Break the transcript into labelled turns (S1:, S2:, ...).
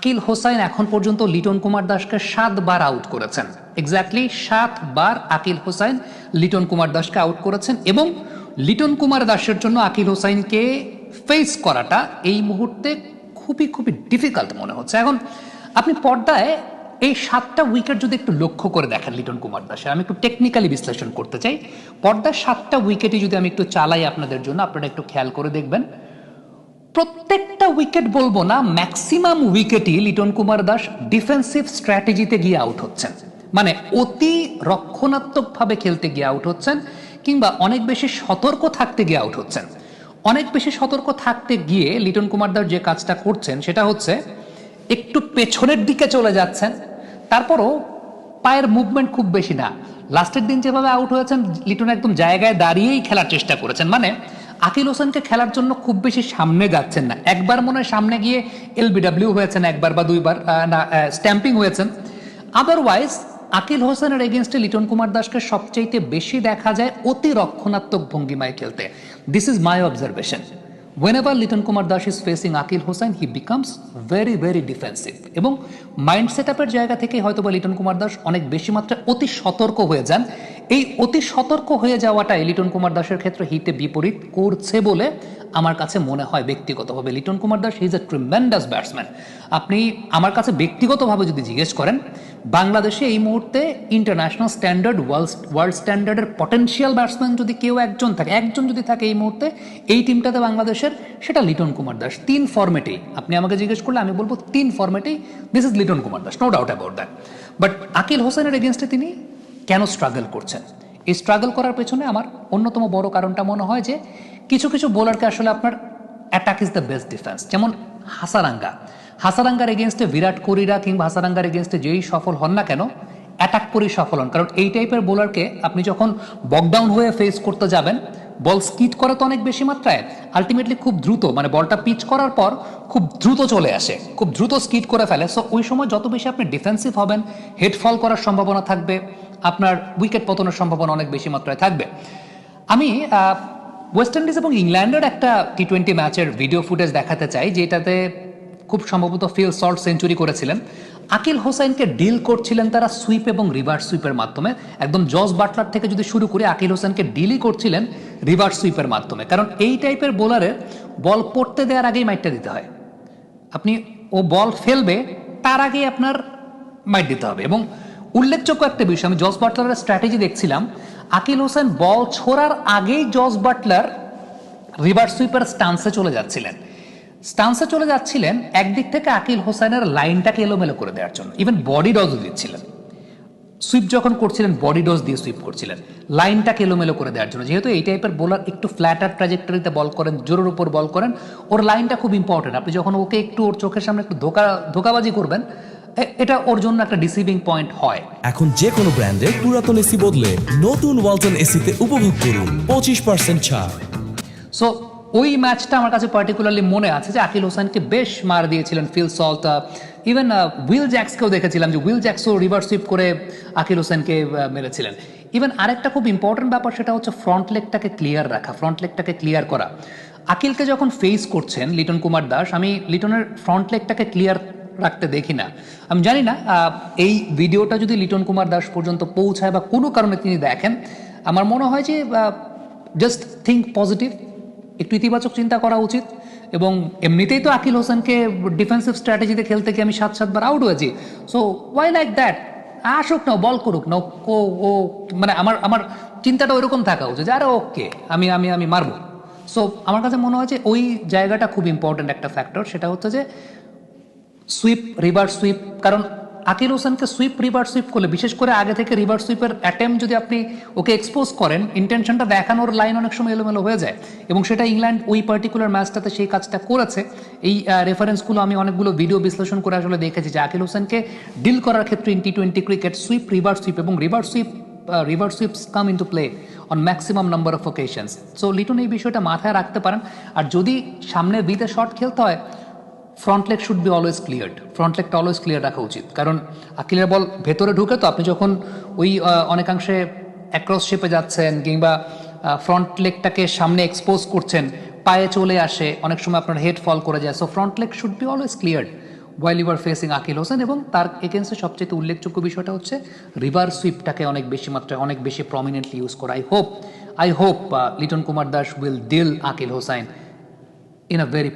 S1: আকিল হোসাইন এখন পর্যন্ত লিটন কুমার দাসকে সাতবার আউট করেছেন। এক্স্যাক্টলি সাতবার আকিল হোসাইন লিটন কুমার দাসকে আউট করেছেন এবং লিটন কুমার দাসের জন্য আকিল হোসাইনকে ফেস করাটা এই মুহূর্তে খুবই খুবই ডিফিকাল্ট মনে হচ্ছে। এখন আপনি পর্দায় এই সাতটা উইকেট যদি একটু লক্ষ্য করে দেখেন লিটন কুমার দাসের, আমি একটু টেকনিক্যালি বিশ্লেষণ করতে চাই। পর্দার সাতটা উইকেটই যদি আমি একটু চালাই আপনাদের জন্য, আপনারা একটু খেয়াল করে দেখবেন। প্রত্যেকটা উইকেট বলব না ম্যাক্সিমাম উইকেটই লিটন কুমার দাস ডিফেন্সিভ স্ট্র্যাটেজিতে গিয়ে আউট হচ্ছেন। মানে অতি রক্ষণাত্মকভাবে খেলতে গিয়ে আউট হচ্ছেন, কিংবা অনেক বেশি সতর্ক থাকতে গিয়ে আউট হচ্ছেন। অনেক বেশি সতর্ক থাকতে গিয়ে লিটন কুমার দাস যে কাজটা করছেন, সেটা হচ্ছে একটু পেছনের দিকে চলে যাচ্ছেন, তারপরও পায়ের মুভমেন্ট খুব বেশি না। লাস্টের দিন যেভাবে আউট হয়েছেন, লিটন একদম জায়গায় দাঁড়িয়েই খেলার চেষ্টা করেছেন। মানে আকিল হোসেনকে খেলার জন্য খুব বেশি সামনে যাচ্ছেন না। একবার মনে হয় সামনে গিয়ে এলবিডাব্লিউ হয়েছেন একবার বা দুইবার না স্ট্যাম্পিং হয়েছেন। আদারওয়াইজ আকিল হোসেনের এগেনস্টে লিটন কুমার দাসকে সবচাইতে বেশি দেখা যায় অতি রক্ষণাত্মক ভঙ্গিমায় খেলতে। This is my observation whenever Liton Kumar Das is facing Akeal Hosein he becomes very very defensive এবং মাইন্ড সেট আপের জায়গা থেকে হয়তো বা লিটন কুমার দাস অনেক বেশি মাত্রায় অতি সতর্ক হয়ে যান। এই অতি সতর্ক হয়ে যাওয়াটাই লিটন কুমার দাসের ক্ষেত্রে হিতে বিপরীত করছে বলে আমার কাছে মনে হয় ব্যক্তিগতভাবে Liton Kumar Das is a tremendous batsman আপনি আমার কাছে ব্যক্তিগতভাবে যদি জিজ্ঞেস করেন, বাংলাদেশে এই মুহূর্তে ইন্টারন্যাশনাল স্ট্যান্ডার্ড ওয়ার্ল্ড ওয়ার্ল্ড স্ট্যান্ডার্ডের পটেনশিয়াল ব্যাটসম্যান যদি কেউ একজন থাকে, একজন যদি থাকে এই মুহূর্তে, এই টিমটাতে বাংলাদেশের, সেটা লিটন কুমার দাস। তিন ফর্মেটেই আপনি আমাকে জিজ্ঞেস করলে আমি বলব তিন ফর্মেটেই this is Liton Kumar Das no doubt about that but Akeal হোসেনের এগেনস্টে তিনি কেন স্ট্রাগল করছেন? এই স্ট্রাগল করার পেছনে আমার অন্যতম বড় কারণটা মনে হয় যে কিছু কিছু বোলারকে আসলে আপনার attack is the best defence যেমন হাসারাঙ্গা। হাসারাঙ্গার এগেনস্টে বিরাট কোহলিরা কিংবা হাসারাঙ্গার এগেনস্টে যেই সফল হন না কেন অ্যাটাক করেই সফল হন। কারণ এই টাইপের বোলারকে আপনি যখন বকডাউন হয়ে ফেস করতে যাবেন বল স্কিট করে তো অনেক বেশি মাত্রায় আলটিমেটলি খুব দ্রুত মানে বলটা পিচ করার পর খুব দ্রুত চলে আসে, খুব দ্রুত স্কিট করে ফেলে। সো ওই সময় যত বেশি আপনি ডিফেন্সিভ হবেন হেড ফল করার সম্ভাবনা থাকবে, আপনার উইকেট পতনের সম্ভাবনা অনেক বেশি মাত্রায় থাকবে। আমি ওয়েস্ট ইন্ডিজ এবং ইংল্যান্ডের একটা টি টোয়েন্টি ম্যাচের ভিডিও ফুটেজ দেখাতে চাই, যেটাতে খুব সম্ভবত ফিল সল্ট সেঞ্চুরি করেছিলেন। আকিল হোসেনকে ডিল করছিলেন তারা সুইপ এবং রিভার্স সুইপের মাধ্যমে। একদম জস বাটলার থেকে যদি শুরু করে আকিল হোসেনকে ডিলই করছিলেন রিভার্স সুইপের মাধ্যমে। কারণ এই টাইপের বোলারের বল পড়তে দেওয়ার আগেই মাইটটা দিতে হয়। আপনি ও বল ফেলবে, তার আগেই আপনার মাইট দিতে হবে। এবং উল্লেখযোগ্য একটা বিষয়, আমি জস বাটলারের স্ট্র্যাটেজি দেখছিলাম, আকিল হোসেন বল ছোড়ার আগেই জস বাটলার রিভার্স সুইপার স্টান্সে চলে যাচ্ছিলেন। স্টান্সে চলে যাচ্ছিলেন একদিক থেকে আকিল হোসেনের লাইনটাকে এলোমেলো করে দেওয়ার জন্য। ইভেন বডি ডজও দিচ্ছিলেন। সুইপ যখন করছিলেন বডি ডোজ দিয়ে সুইপ করছিলেন। লাইনটাকে এলোমেলো করে দেওয়ার জন্য। যেহেতু এই টাইপের বোলার একটু ফ্ল্যাটার ট্রাজেক্টরিতে বল করেন জোরের উপর বল করেন ওর লাইনটা খুব ইম্পর্টেন্ট আপনি যখন ওকে একটু ওর চোখের সামনে একটু ধোকা ধোকাবাজি করবেন এটা ওর জন্য একটা ডিসিভিং পয়েন্ট হয়।
S2: এখন যে কোনো ব্র্যান্ডের পুরাতন এসি বদলে নতুন ওয়ালটন এসিতে উপভোগ করুন। পঁচিশ পার্সেন্ট ছাড়।
S1: সো ওই ম্যাচটা আমার কাছে পার্টিকুলারলি মনে আছে যে আকিল হোসেনকে বেশ মার দিয়েছিলেন ফিল সল্ট ইভেন উইল জ্যাক্সকেও দেখেছিলাম যে উইল জ্যাক্সও রিভার্স সুইপ করে আকিল হোসেনকে মেরেছিলেন। ইভেন আরেকটা খুব ইম্পর্টেন্ট ব্যাপার সেটা হচ্ছে ফ্রন্ট লেগটাকে ক্লিয়ার রাখা ফ্রন্ট লেগটাকে ক্লিয়ার করা। আকিলকে যখন ফেস করছেন লিটন কুমার দাস, আমি লিটনের ফ্রন্ট লেগটাকে ক্লিয়ার রাখতে দেখি না। আমি জানি না এই ভিডিওটা যদি লিটন কুমার দাস পর্যন্ত পৌঁছায় বা কোনো কারণে তিনি দেখেন, আমার মনে হয় যে জাস্ট থিঙ্ক পজিটিভ একটু ইতিবাচক চিন্তা করা উচিত এবং এমনিতেই তো আকিল হোসেনকে ডিফেন্সিভ স্ট্র্যাটেজিতে খেলতে গিয়ে আমি সাত সাতবার আউট হয়েছি। সো ওয়াই লাইক দ্যাট আসুক না বল করুক না, ও ও মানে আমার আমার চিন্তাটা ওইরকম থাকা উচিত যে, আরে ওকে আমি আমি আমি মারবো। সো আমার কাছে মনে হয় যে, ওই জায়গাটা খুব ইম্পর্ট্যান্ট একটা ফ্যাক্টর সেটা হচ্ছে যে সুইপ রিভার্স সুইপ কারণ আকিল হোসেনকে সুইপ রিভার্স সুইপ করলে, বিশেষ করে আগে থেকে রিভার্স সুইপের অ্যাটেম্প যদি আপনি ওকে এক্সপোজ করেন ইন্টেনশনটা দেখানোর লাইন অনেক সময় এলোমেলো হয়ে যায়। এবং সেটা ইংল্যান্ড ওই পার্টিকুলার ম্যাচটাতে সেই কাজটা করেছে। এই রেফারেন্সগুলো আমি অনেকগুলো ভিডিও বিশ্লেষণ করে আসলে দেখেছি যে আকিল হোসেনকে ডিল করার ক্ষেত্রে T twenty cricket sweep reverse sweep এবং reverse sweep reverse sweeps come in to play on maximum number of occasions so Liton এই বিষয়টা মাথায় রাখতে পারেন। আর যদি সামনে বিতে শট খেলতে হয় front leg should be always cleared front লেগটা always clear রাখা উচিত। কারণ আকিলের বল ভেতরে ঢুকে তো আপনি যখন ওই অনেকাংশে অ্যাক্রস শেপে যাচ্ছেন কিংবা ফ্রন্ট লেগটাকে সামনে এক্সপোজ করছেন, পায়ে চলে আসে, অনেক সময় আপনার হেড ফল করে যায়। So front leg should be always cleared while you are facing Akeal Hosein এবং তার এগেন্সে সবচেয়ে উল্লেখযোগ্য বিষয়টা হচ্ছে রিভার সুইপটাকে অনেক বেশি মাত্রায়, অনেক বেশি প্রমিনেন্টলি ইউজ করা। I hope I hope Liton Kumar Das will deal Akeal Hosein in a very